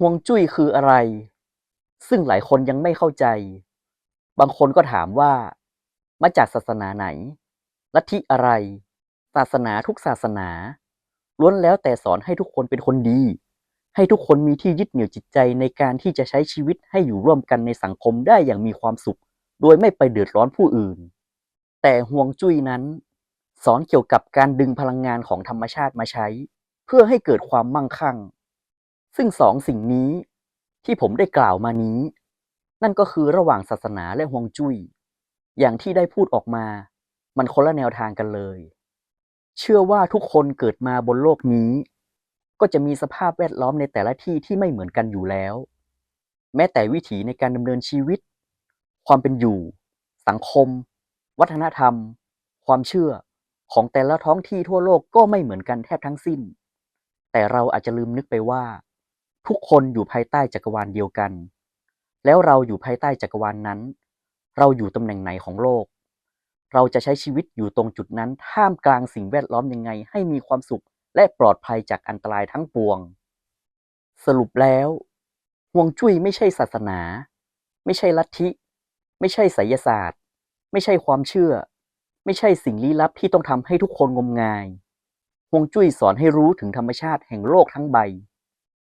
ฮวงจุ้ยคืออะไร ซึ่งหลายคนยังไม่เข้าใจ บางคนก็ถามว่า มาจากศาสนาไหน ลัทธิอะไร ศาสนาทุกศาสนาล้วนแล้วแต่สอนให้ทุกคนเป็นคนดี ให้ทุกคนมีที่ยึดเหนี่ยวจิตใจในการที่จะใช้ชีวิตให้อยู่ร่วมกันในสังคมได้อย่างมีความสุข โดยไม่ไปเดือดร้อนผู้อื่น แต่ฮวงจุ้ยนั้น สอนเกี่ยวกับการดึงพลังงานของธรรมชาติมาใช้ เพื่อให้เกิดความมั่งคั่ง ซึ่งสองสิ่งนี้ที่ผมได้กล่าวมานี้ นั่นก็คือระหว่างศาสนาและฮวงจุ้ย อย่างที่ได้พูดออกมา มันคนละแนวทางกันเลย เชื่อว่าทุกคนเกิดมาบนโลกนี้ ก็จะมีสภาพแวดล้อมในแต่ละที่ที่ไม่เหมือนกันอยู่แล้ว แม้แต่วิถีในการดำเนินชีวิต ความเป็นอยู่ สังคม วัฒนธรรม ความเชื่อของแต่ละท้องที่ทั่วโลกก็ไม่เหมือนกันแทบทั้งสิ้น แต่เราอาจจะลืมนึกไปว่า ทุกคนอยู่ภายใต้จักรวาลเดียวกัน แล้วเราอยู่ภายใต้จักรวาลนั้น เราอยู่ตำแหน่งไหนของโลก เราจะใช้ชีวิตอยู่ตรงจุดนั้นท่ามกลางสิ่งแวดล้อมยังไง ให้มีความสุขและปลอดภัยจากอันตรายทั้งปวง สรุปแล้วฮวงจุ้ยไม่ใช่ศาสนา ไม่ใช่ลัทธิ ไม่ใช่ไสยศาสตร์ ไม่ใช่ความเชื่อ ไม่ใช่สิ่งลี้ลับที่ต้องทำให้ทุกคนงมงายฮวงจุ้ยสอนให้รู้ถึงธรรมชาติแห่งโลกทั้งใบ